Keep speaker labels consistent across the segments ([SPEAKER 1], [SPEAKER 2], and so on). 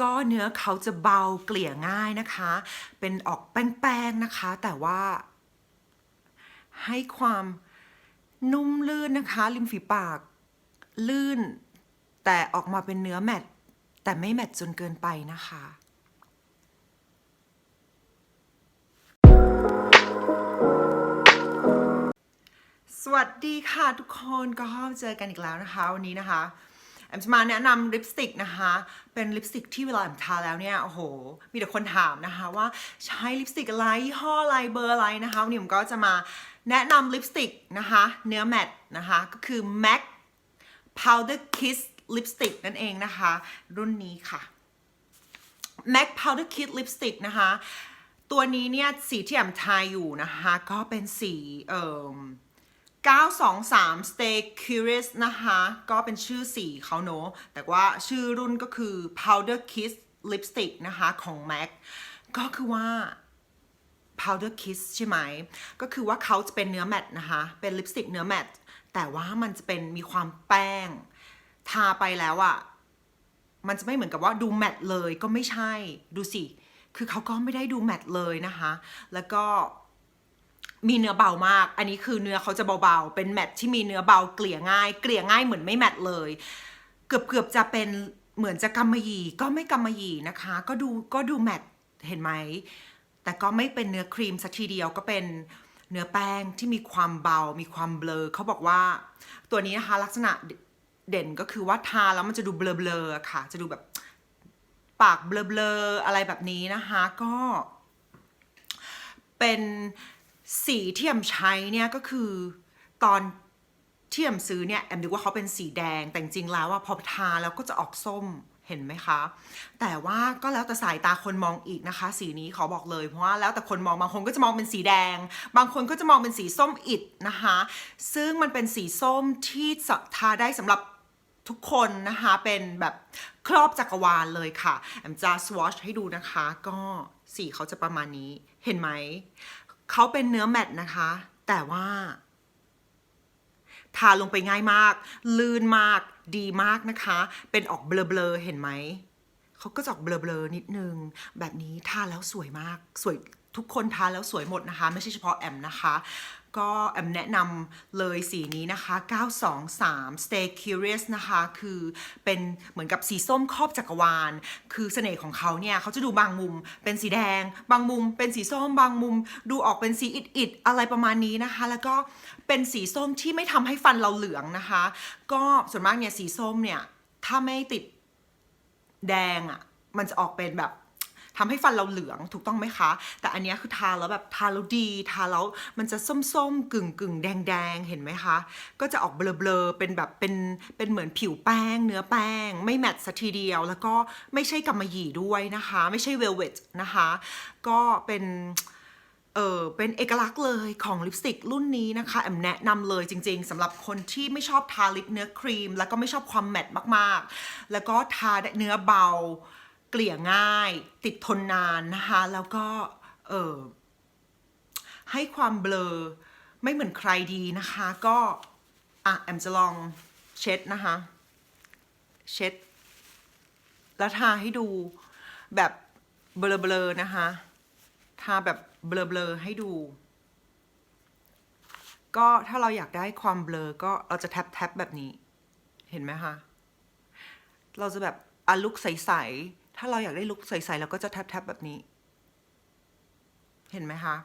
[SPEAKER 1] ก็เนื้อเขาจะเบาเกลี่ยง่ายนะคะ เป็นออกแป้งๆนะคะ แต่ว่า ให้ความนุ่มลื่นนะคะ ริมฝีปากลื่น แต่ออกมาเป็นเนื้อแมตต์แต่ไม่แมตต์จนเกินไปนะคะสวัสดีค่ะทุกคนก็เจอกันอีกแล้วนะคะ วันนี้นะคะ แอมจะมาแนะนำลิปสติกนะคะ เป็นลิปสติกที่เวลาแอมทาแล้วเนี่ยโอ้โห มีแต่คนถามนะคะว่าใช้ลิปสติกอะไรยี่ห้ออะไรเบอร์อะไรนะคะวันนี้ผมก็จะมาแนะนำลิปสติกนะคะ เนื้อแมตต์นะคะ ก็คือ MAC Powder Kiss Lipstick นั่นเองนะคะ รุ่นนี้ค่ะ MAC Powder Kit Lipstick นะคะ ตัวนี้เนี่ยสีที่แอมทาอยู่นะคะ ก็เป็นสีเอ่อ 923 Stay Curious นะคะ ก็เป็นชื่อสีเขาเนอะแต่ว่าชื่อรุ่นก็คือ Powder Kiss Lipstick นะคะของ MAC ก็คือว่า powder kiss ใช่ไหม ก็คือว่าเขาจะเป็นเนื้อแมตต์นะคะ เป็นลิปสติกเนื้อแมตต์แต่ว่ามันจะเป็นมีความแป้ง ทาไปแล้วอะ่ะ มันจะไม่เหมือนกับว่าดูแมตต์เลยก็ไม่ใช่ ดูสิ คือเขาก็ไม่ได้ดูแมตต์เลยนะคะ แล้วก็ มีเนื้อเบามาก อันนี้คือเนื้อเขาจะเบาๆ เป็นแมตที่มีเนื้อเบาเกลี่ยง่าย เกลี่ยง่ายเหมือนไม่แมตเลย เกือบเกือบๆจะเป็นเหมือนจะกำมะหยี่ก็ไม่กำมะหยี่นะคะ ก็ดูก็ดูแมตเห็นไหม แต่ก็ไม่เป็นเนื้อครีมสักทีเดียวก็เป็นเนื้อแป้งที่มีความเบา มีความเบลอเขาบอกว่า ตัวนี้นะคะลักษณะเด่นก็คือว่าทาแล้วมันจะดูเบลอๆค่ะ จะดูแบบปากเบลอๆอะไรแบบนี้นะคะ ก็ เป็น สีที่แอมใช้เนี่ยก็คือตอนที่แอมซื้อเนี่ยแอมนึกว่าเขาเป็นสีแดงแต่จริงแล้วว่าพอทาแล้วก็จะออกส้มเห็นไหมคะ แต่ว่าก็แล้วแต่สายตาคนมองอีกนะคะ สีนี้ขอบอกเลยเพราะว่าแล้วแต่คนมองบางคนก็จะมองเป็นสีแดง บางคนก็จะมองเป็นสีส้มอิดนะคะ ซึ่งมันเป็นสีส้มที่ทาได้สำหรับทุกคนนะคะเป็นแบบครอบจักรวาลเลยค่ะแอมจะสวอชให้ดูนะคะ ก็สีเขาจะประมาณนี้เห็นไหม เขาเป็นเนื้อแมตต์นะคะ แต่ว่าทาลงไปง่ายมาก ลื่นมาก ดีมากนะคะ เป็นออกเบลอๆเห็นไหม เขาก็จะออกเบลอๆนิดนึง แบบนี้ทาแล้วสวยมาก สวย ทุกคนทาแล้วสวยหมดนะคะ ไม่ใช่เฉพาะแอมนะคะ ก็แอมแนะนำเลยสีนี้นะคะ 923 Stay Curious นะคะ คือเป็นเหมือนกับสีส้มครอบจักรวาล คือเสน่ห์ของเขาเนี่ยเขาจะดูบางมุมเป็นสีแดง บางมุมเป็นสีส้ม บางมุม ดูออกเป็นสีอิดๆอะไรประมาณนี้นะคะ แล้วก็เป็นสีส้มที่ไม่ทำให้ฟันเราเหลืองนะคะ ก็ส่วนมากเนี่ยสีส้มเนี่ยถ้าไม่ติดแดงอะ่ะมันจะออกเป็นแบบ ทำให้ฟันเราเหลืองถูกต้องไหมคะ แต่อันนี้คือทาแล้วแบบทาแล้วดี ทาแล้วมันจะส้มๆ กึ่งกึ่งแดงแดงๆเห็นไหมคะ ก็จะออกเบลอๆเป็นแบบเป็นเป็นเหมือนผิวแป้ง เนื้อแป้ง ไม่แมตต์สัทีเดียว แล้วก็ไม่ใช่กำมะหยี่ด้วยนะคะ ไม่ใช่เวลเวตนะคะ ก็เป็นเออเป็นเอกลักษณ์เลยของลิปสติกรุ่นนี้นะคะแอมแนะนำเลยจริงๆสำหรับคนที่ไม่ชอบทาลิปเนื้อครีม แล้วก็ไม่ชอบความแมตต์มากๆ แล้วก็ทาเนื้อเบา ลี่ยง่าย ติดทนนานนะคะ แล้วก็เออให้ความเบลอไม่เหมือนใครดีนะคะ ก็อะแอมจะลองเช็ดนะคะ เช็ด แล้วทาให้ดูแบบเบลอๆนะคะ ทาแบบเบลอๆให้ดู ก็ถ้าเราอยากได้ความเบลอก็เราจะแท็บแท็บแบบนี้ เห็นไหมคะ เราจะแบบอลุกใสๆ ถ้าเราอยากได้ลุกใสๆเราก็จะแทบแทบแบบนี้ เห็นไหมคะ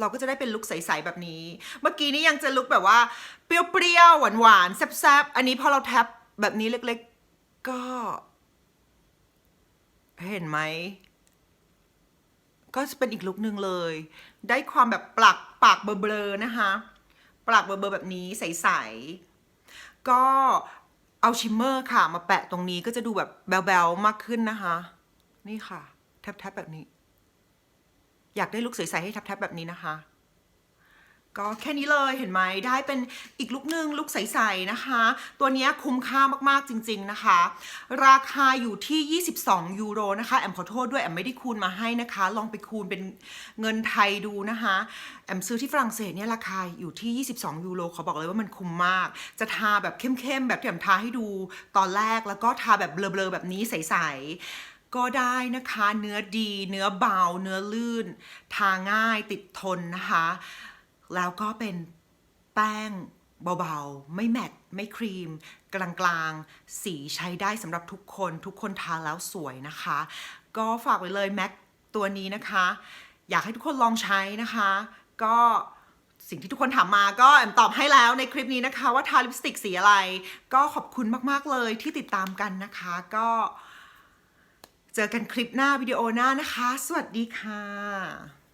[SPEAKER 1] เราก็จะได้เป็นลุคใสๆแบบนี้ เมื่อกี้นี้ยังจะลุคแบบว่า เปรี้ยวๆหวานๆแซ่บๆอันนี้พอเราแทบแบบนี้เล็กๆ ก็ เห็นไหมก็จะเป็นอีกลุคนึงเลย ได้ความแบบปลักปากเบลอๆนะคะ ปากเบลอๆแบบนี้ใสๆก็ เอาชิมเมอร์ค่ะ มาแปะตรงนี้ก็จะดูแบบแบลๆมากขึ้นนะคะ นี่ค่ะ แทบๆแบบนี้ อยากได้ลุคใสๆให้แทบๆแบบนี้นะคะ ก็แค่นี้เลยเห็นไหมได้เป็นอีกลุกหนึ่งลุกใสๆนะคะ ตัวนี้คุ้มค่ามากๆจริง ๆนะคะ ราคาอยู่ที่ 22 ยูโรนะคะ แอมขอโทษด้วยแอมไม่ได้คูณมาให้นะคะ ลองไปคูณเป็นเงินไทยดูนะคะ แอมซื้อที่ฝรั่งเศสเนี่ยราคาอยู่ที่ 22 ยูโรขอบอกเลยว่ามันคุ้มมาก จะทาแบบเข้มๆแบบที่แอมทาให้ดูตอนแรกแล้วก็ทาแบบเบลอๆแบบนี้ใสๆก็ได้นะคะเนื้อดี เนื้อเบา เนื้อลื่น ทาง่ายติดทนนะคะ แล้วก็เป็นแป้งเบาๆ ไม่แมตต์ไม่ครีม กลางๆ สีใช้ได้สำหรับทุกคนทุกคนทาแล้วสวยนะคะ ก็ฝากไว้เลยแม็กตัวนี้นะคะ อยากให้ทุกคนลองใช้นะคะ ก็สิ่งที่ทุกคนถามมาก็แอมตอบให้แล้วในคลิปนี้นะคะ ว่าทาลิปสติกสีอะไร ก็ขอบคุณมากๆเลยที่ติดตามกันนะคะ ก็เจอกันคลิปหน้าวิดีโอหน้านะคะ สวัสดีค่ะ